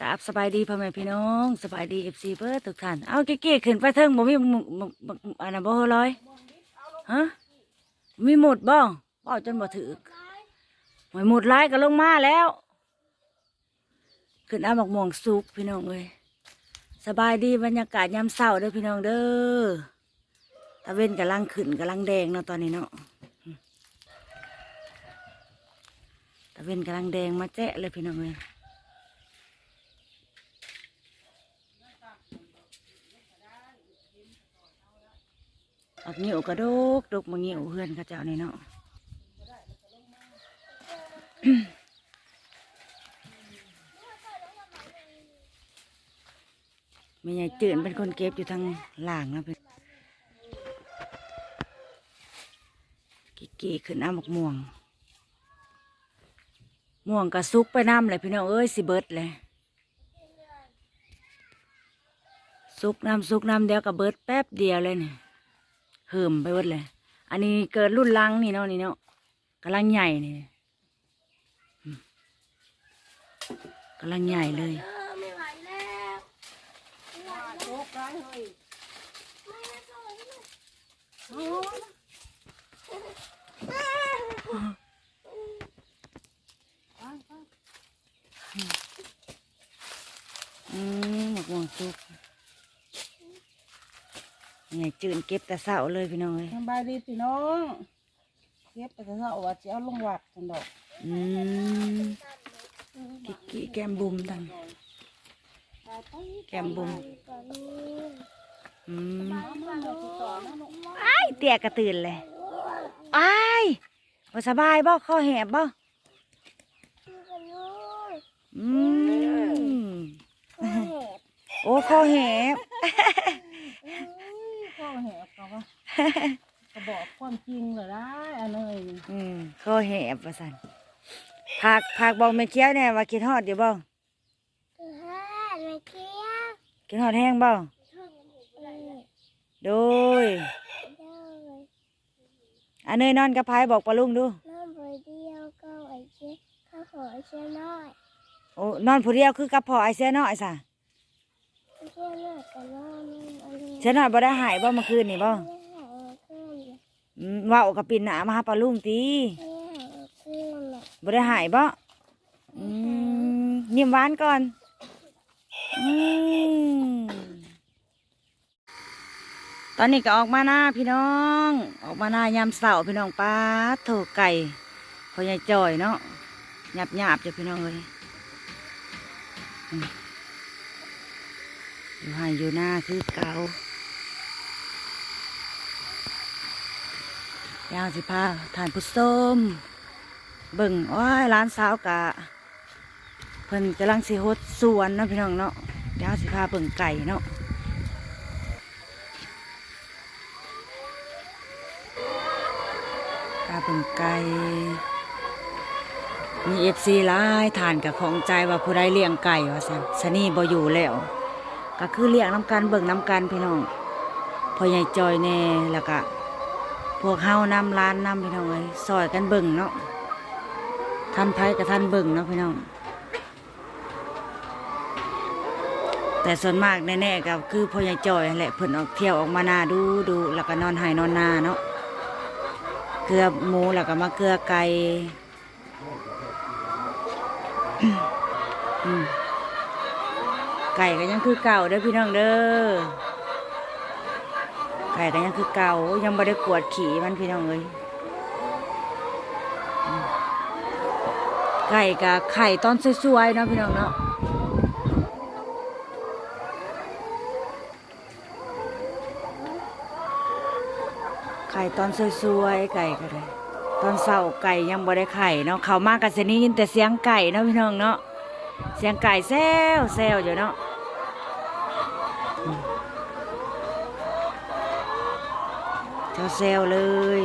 กราบสบายดีพ่อแม่พี่น้องสบายดีเอฟซีเพื่อทุกท่านเอาเก๋ๆขึ้นไปเทิงบ่มีมุหมุมอันนั้นบ่ลอยฮะมีหมดบ่บ่จนบ่ถือหอยหมดหลายก็ลงมาแล้ว ขึ้นอาหมกม่วงสุกพี่น้องเอ้ยสบายดีบรรยากาศยามเช้าเด้อพี่น้องเด้อตะเวนกำลังขึ้นกำลังแดงเนาะตอนนี้เนาะตะเวนกำลังแดงมาแจ๊ะเลยพี่น้องเอ้ย อักงิ้วกระดกดกมางิ้วเพื่อนเข้าเจ้านี่เนาะไม่ใหญ่จืดเป็นคนเก็บอยู่ทางหล่างนะเป็นกิกกี้ขึ้นน้ำหมกม่วง ม่วงกระซุกไปน้ำเลยพี่น้องเอ้ยสิเบิดเลยซุกน้ำซุกน้ำเดียวกับเบิดแป๊บเดียวเลยเนี่ย เหิมไปหมดเลย อันนี้เกิดรุ่นลังนี่เนาะนี่เนาะกำลังใหญ่นี่กำลังใหญ่เลยไม่ไหวแล้วโอ้กายเฮ้ย ไม่ได้เข้าไปไม่ได้ โอ้ไปไป อืมหมกม่วงซุก ใหญ่จืดเก็บแต่เสาเลยพี่น้องเลยสบายดีพี่น้อง เก็บไปเถอะว่าจะเอาลงวัดกันดอก อืมกิกกี้แก้มบุมตังไปไปแก้มบุมก่อนนี้อืมเอามาเอาติดต่อนะลูกไอ้ายเตี้ยกระตื่นเลยไอ้ายบ่สบายบ่ข้อแหบบ่ชื่อกันนู้นอืมพ่อเห็บโอ้ข้อแหบพ่อแหบเขา ก็ก็บอกความจริงเลยได้อันเลยอืมข้อแหบว่าสันผักผักบอกไม่เคี้ยวเนี่ยว่ากินฮอดอยู่บ่คือห้าไม่เคี้ยวกินฮอดแห้งบ่ช่องนี้โดยเด้ออันเนยนอนกับไผบอกปลาลุงดูน้องใบเดียวก็ไอเชี่ยข้าวขอไอเชี่ยน้อยโอ้นอนผู้เดียวคือกับพ่อไอเสียน้อยซะไอเชี่ยน้อยกับน้องนี่อันนี้เสียน้อยบ่ได้หายบ่เมื่อคืนนี่บ่ ไม่หายขึ้น อืม เว้ากับปิ่นหนามาหาปลาลุงติไม่หายขึ้นอะบ่ได้หายบ่อืมยิ้มหวานก่อนอืมตอนนี้ก็ออกมาหน้าพี่น้อง ออกมาหน้ายามเสาร์พี่น้องป้าดโถไก่พอใหญ่จ่อยเนาะหยาบหยาบๆจ้ะพี่น้องเลยอืมอยู่ให้อยู่หน้าคือเก่า ยาวสิพาทานผู้ส้มเบิ่งโอ้ยร้านสาวกะเพิ่นกำลังสิฮดสวนเนาะพี่น้องเนาะยาวสิพาเบิ่งไก่เนาะพาเบิ่งไก่มีเอฟซีหลายทานกับของใจว่าผู้ใดเลี้ยงไก่ว่าซั่นสนี่บ่อยู่แล้วก็คือเลี้ยงน้ำกันเบิ่งน้ำกันพี่น้องพอใหญ่จอยแน่แล้วก็ พวกเฮานำร้านนำพี่น้องเอ้ยซอยกันเบิ่งเนาะท่านไผกับท่านเบิ่งเนาะพี่น้อง แต่ส่วนมากแน่ๆก็คือพ่อใหญ่จอยแหละเพิ่นออกเที่ยวออกมานาดูดูแล้วก็นอนไห้นอนนาเนาะเกลือหมูแล้วก็มาเกลือไก่ไก่ก็ยังคือเก่าเด้อพี่น้องเด้อ ไก่ก็ยังคือเก่ายังไม่ได้กวดขี่มันพี่น้องเลยอืมไก่กับไข่ตอนสวยๆเนาะพี่น้องเนาะไข่ตอนสวยๆไก่ก็ได้ตอนเช้าไก่ยังบ่ได้ไข่เนาะเขามากันเสนี้ยินแต่เสียงไก่เนาะพี่น้องเนาะเสียงไก่แซวแซวอยู่เนาะ เจ้าแซวเลย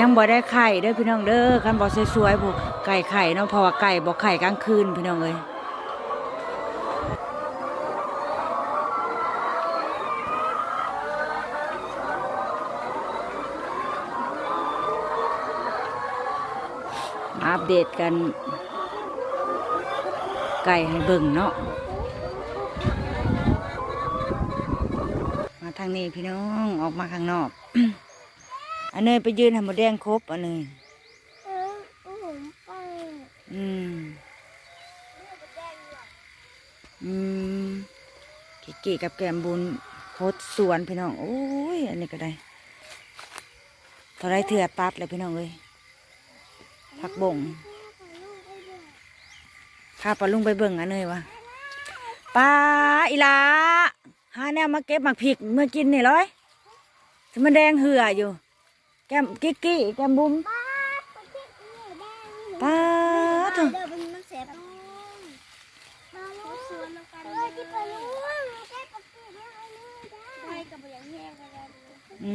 ยังบ่ได้ไข่เด้อพี่น้องเด้อคันบ่สวยๆพวกไก่ไข่เนาะเพราะว่าไก่บ่ไข่กลางคืนพี่น้องเอ้ยอัปเดตกัน ไก่ให้เบิ่งเนาะาทางนี้พี่น้องออกมาข้างนอก อันเนยไปยืนให้หมดแดงครบอันเนยเออผมไปอืมอืมเก๋ๆกับแกมบุญโพสต์สวนพี่น้องโอ้ยอันนี้ก็ได้เท่าไรเถื่อปั๊บเลยพี่น้องเอ้ยผักบ่งพาปลาลุงไปเบิ่งอันเนยวะปลาอีหลา หาแนวมาเก็บหมักผิกเมื่อกินนี่ร้อยสมันแดงเหืออยู่ แก้มกิ๊กกี้แก้มบุ้มป้าประเทศนี้แดงปลาเถอะเดี๋ยวมันมันเสียบมาลูกสวนแล้วกันเออที่ไปลูกได้ปลาเก็บแล้วอันนี้ได้ได้กับอย่างแห้งกันแล้วอื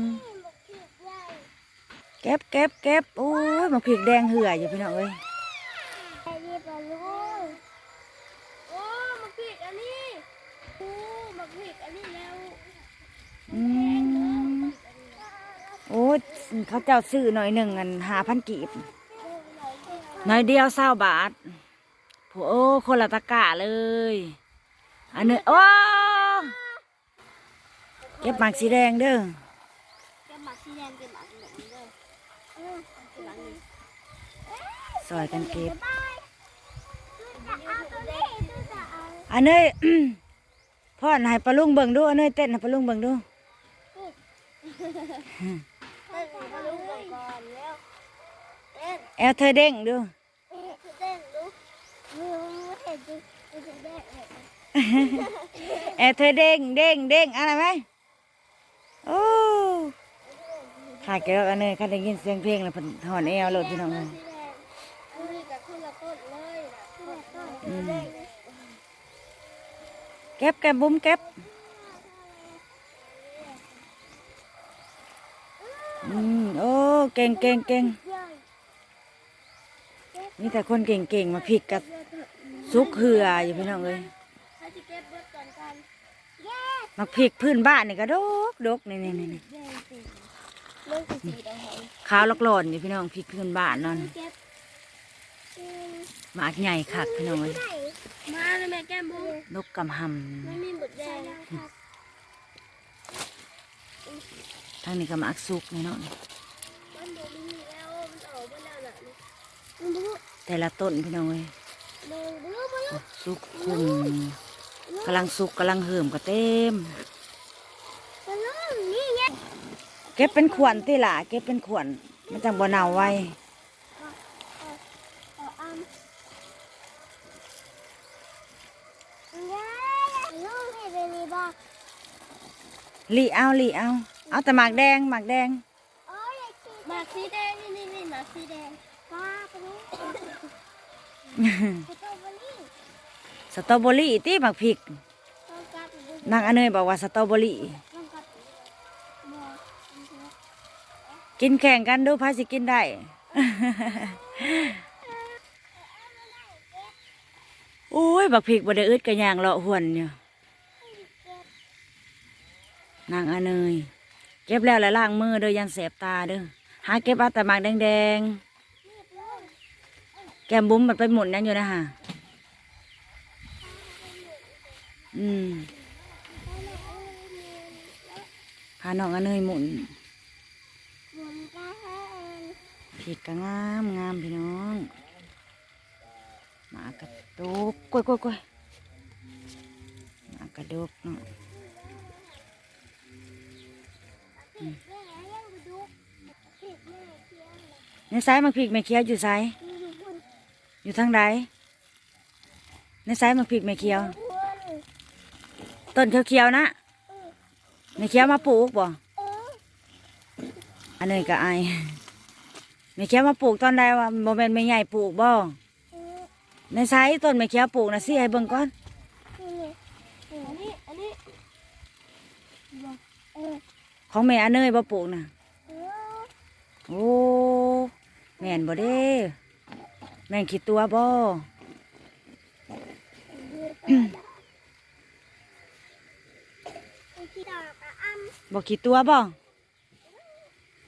มปลาเก็บใหญ่เก็บเก็บเก็บโอ้ยหมักผิกแดงเหืออยู่พี่น้องเอ้ย ไอ้นี่ปลาลูกโอ้มาผิดอันนี้โอ้มาผิดอันนี้แล้วอืมโอ้ยเขาเจ้าซื้อหน่อยหนึ่งอันหาพันกีบหน่อยเดียวเศร้าบาทโอ้คนละตะกะเลย อันนี้โอ้เก็บหมากสีแดงเด้อแกหมักสีแดงเป็นหมักเหลืองเลยเออหลังนี้ซอยกันเก็บอันนี้ พ่อให้ปลาลุงเบิ่งดูอันนี้เต้นให้ปลาลุงเบิ่งดูเต้นมาลุกก่อนแล้วเต้นแอลเธอเด้งดูเต้นลุกมือเห็นดูดูเด้งแอลเธอเด้งเด้งเด้งอะไรไหมโอ้ขาดแก้วอันนี้ข้าได้ยินเสียงเพลงแล้วเพิ่นถอนแอลโหลดพี่น้องเลยสีแดงอันนี้กับคนละต้นเลยคนละต้นอืมเก็บแกมบุ้มเก็บอืมโอ้เก่งเก่งเก่งมีแต่คนเก่งเก่งมาพริกกับซุกเหืออยู่พี่น้องเลยถ้าจะเก็บเบิดก่อนกันเย้มาพริกพื้นบ้านนี่ก็ดกดกนี่นี่นี่นี่ขาวลอกหล่อนอยู่พี่น้องพริกพื้นบ้านนั่น หมากใหญ่คักพี่น้องเลยมาเลยแม่แก้มบุ้งนกกำหไม่มีหมดแดงำทางนี้ก็หมากซุกนี่เนาะมันบอกมีแล้วมันออกมาแล้วน่ะมึงดูแต่ละต้นพี่น้องเลยมึงดูมึงดูซุกคุมกำลังซุกกำลังเหิมก็เต็มมึงดูนี่ไงเก็บเป็นขวนที่ล่ะเก็บเป็นขวนมันจังบ่เน่าไว้ เอาอันยายลูกให้เป็นนี่บ้า ลีเอาลีเอา เอาแต่หมากแดงหมากแดงโอ้ยหมากสีแดงนี่นี่นี่หมากสีแดงป้าไปดูสตรอเบอรี่สตรอเบอรี่ที่หมากพริก ต้องกัดดูนางอันเนยบอกว่าสตรอเบอรี่ ต้องกัดหมอกกินแข่งกันดูพาสิกินได้ โอ้ยบักพริกบ่ได้อึดกระยางเลาะหวนอยู่ นางอเนย เก็บแล้วแล้วล้างมือเด้อยันแสบตาเด้อหาเก็บเอาแต่หมากแดงๆ แก้มบุ้มมันไปหมุนนั่นอยู่นะฮะอืมพาน้องอเนยหมุนผิดก็งามงามพี่น้องหมากระดกกล้วยกล้วยกล้วยหมากระดกเนาะ ในสายมักพริกแม่เขียวอยู่ไสายอยู่ทางใดในสายมักพริกแม่เขียว ต้นเขียวๆนะแม่เขียวมาปลูกบ่เอออันนี้ก็ไอายแม่เขียวมาปลูกตอนใดว่าโมเมนต์แม่ใหญ่ปลูกบ่ในสายต้นแม่เขียวปลูกนะสิให้เบิ่งก่อันนี้อันนี้เออ ของแม่อันเนยบ่ปลูกนะเออโอ้ แม่นบ่เด้ แม่นคิดตัวบ่ที่ดอกกระอ้ำบ่คิดตัวบ่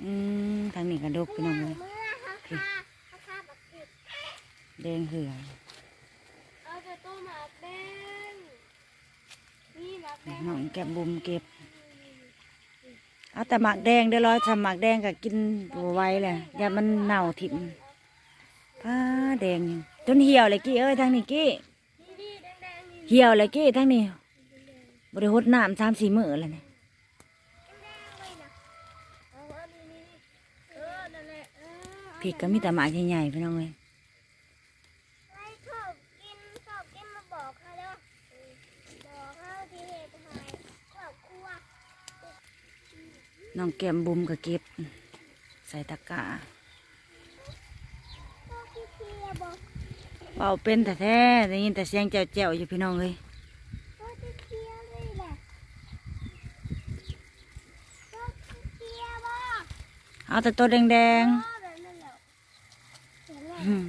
อืมทางนี้ก็ดกพี่น้องเลยเมื่อเขาฆ่าเขาฆ่าแบบผิดแดงเหือเอาหมากแดงนี่หมากแดงน้องแก้มบุมเก็บ เอาแต่หมากแดงเด้อร้อยทำหมากแดงก็กินบัวไหว้เลยอย่ามันเน่าถิ่มผ้าแดงอยู่จนเหี่ยวเลยกี้เอ้ยทางนี้กี้นี่นี่แดงแดงนี่เหี่ยวเลยกี้ทางนี้บริหดน้ำสามสี่มื้อแล้วเนี่ยแดงเลยนะเอาอันนี้นี่เออนั่นแหละเออพริกก็มีแต่หมากใหญ่ๆพี่น้องเลย ไอ้ชอบกินชอบกินมาบอกเขาเด้อบอกเขาที่เหตุหายครอบครัว น้องแก้มบุมก็เก็บ ใส่ตะกร้าเบาเป็นแต่แท้ได้ยินแต่เสียงแจ๋วๆอยู่พี่น้องเลยเอาแต่ตัวแดงแบบนั่นแหละเห็นไหมๆอืม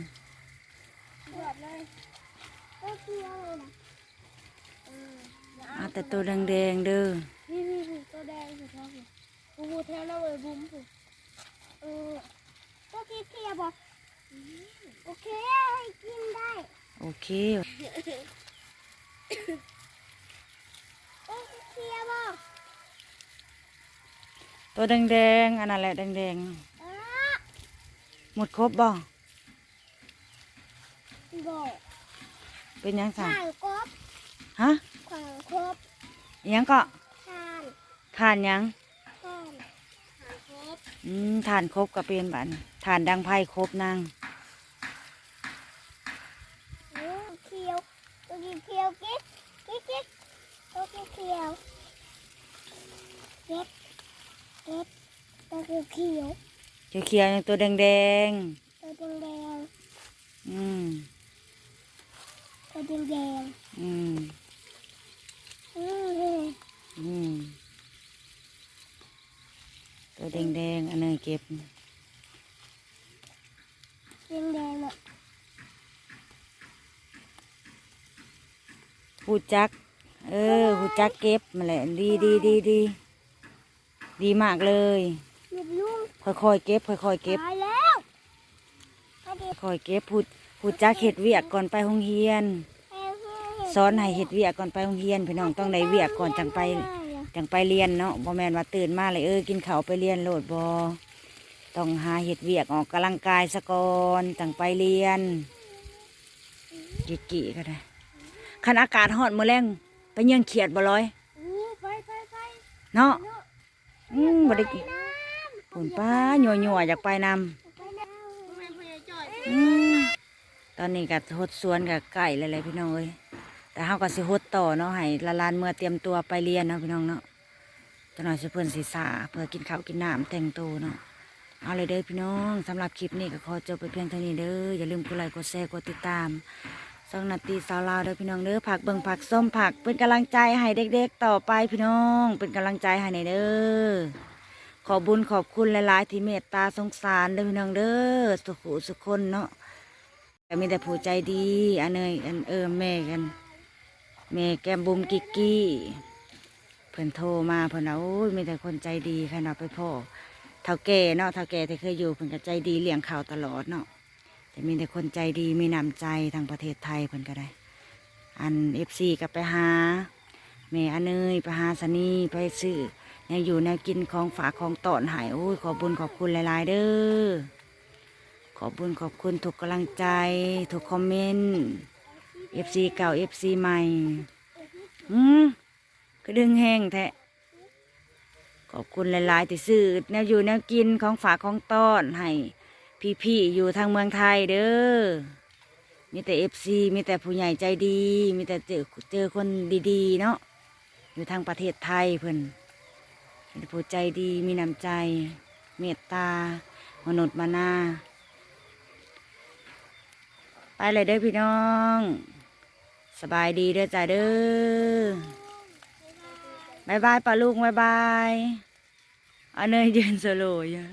เดือดเอาแต่ตัวแดงๆเด้อนี่นี่ตัวแดงสุดท้าย บูบูแทนแล้วเลยบุ้มสิเออก็พี่เพียบอกโอเคให้กินได้ โอเคก็พี่เพียบอกตัวแดงๆอันนั้นแหละแดงเออๆหมดครบบ่บอกเป็นหยังสั่งข่างครบฮะข่างครบอิหยังก็ข่านทานหยัง ข่านข่างครบ อืมทานครบก็เป็นบัดนทานดังไพ่ครบนางโอ้เขียวตัวนี้เขียวกิ๊กกิ๊กกิ๊กตัวนี้เขียวเก็บเก็บตัวนี้เขียวเขียวๆตัวแดงตัวแดงๆอืมๆตัวแดงแดงอืมๆอืมอืม ตัวแดงๆ อันนี้เก็บ แดงแดงๆอะหูจัก เออหูจักเก็บมาแหละ ดีดีดีดี ดีมากเลย หยุดยุ่งค่อยๆเก็บ ค่อยๆเก็บ ตายแล้วพอดีค่อยๆเก็บพูดพูดจักเห็ดเวียกก่อนไปโรงเรียนแม่เพื่อนสอนให้เห็ดเวียกก่อนไปโรงเรียนพี่น้องต้องได้เวียกก่อนจังไป จังไปเรียนเนาะบ่แม่นว่าตื่นมาเลยเออกินข้าวไปเรียนโหลดบ่ต้องหาเห็ดเวียกออกกำลังกายซะกอนจังไปเรียนกิกิก็ได้คันอากาศร้อนมื้อแรงไปเยี่ยงเขียดบ่ร้อยเนาะอืมบ่ได้กินน้ปุ่นป้ายัวยัวๆอยากไปน้ำแม่พยาอืมตอนนี้ก็หดสวนกับไก่เลยๆพี่น้องเอ้ย แต่เฮาก็สิหดต่อเนาะให้ละลานเมื่อเตรียมตัวไปเรียนเนาะพี่น้องเนาะจะหน่อยสิเพิ่อนสิสาเพื่อกินข้าวกินน้ำแต่งตัวเนาะเอาเลยเด้อพี่น้องสำหรับคลิปนี้ก็ขอจบไปเพียงเท่านี้เด้ออย่าลืมกดไลค์กดแชร์กดติดตามสองนาทีสาวลาวเด้อพี่น้องเด้อผักเบิ่งผักส้มผัก เป็นกำลังใจให้เด็กๆ ต่อไปพี่น้อง เป็นกำลังใจให้ในเด้อขอบุญขอบคุณหลายๆที่เมตตาสงสารเด้อพี่น้องเด้อสุขุสุขคนเนาะแต่มีแต่ผู้ใจดีอันเนยอันเออแม่กัน แม่แก้มบุมกิกกี้ เพิ่นโทรมาเพิ่นเอาโอ้ยมีแต่คนใจดีขนาดไปพ่อเท่าแก่เนาะเท่าแก่ที่เคยอยู่เพิ่นก็ใจดีเลี้ยงข่าวตลอดเนาะแต่มีแต่คนใจดีมีน้ำใจทางประเทศไทยเพิ่นก็ได้ อันเอฟซีก็ไปหาแม่อันเนยไปหาสนีไปซื้อยังอยู่แนวกินของฝากของตอนหายโอ้ยขอบุญขอบคุณหลาย ๆ เด้อขอบุญขอบคุณทุกกำลังใจทุกคอมเมนต์ เอฟซีเก่าเอฟซีใหม่ อืมก็ดึงแห้งแท้ขอบคุณหลาย ๆ ที่ซื้อแนวอยู่แนวกินของฝากของต้อนให้พี่ ๆ อยู่ทางเมืองไทยเด้อ มีแต่เอฟซีมีแต่ผู้ใหญ่ใจดี มีแต่เจอเจอคนดีๆ เนาะอยู่ทางประเทศไทยเพิ่นเป็นผู้ใจดีมีน้ำใจ เมตตา มนุษย์มานาไปเลยเด้อพี่น้อง สบายดีเด้อจ้าเด้อบายบายป้าลุงบายบายอันเนยยืนสโลว์อยู่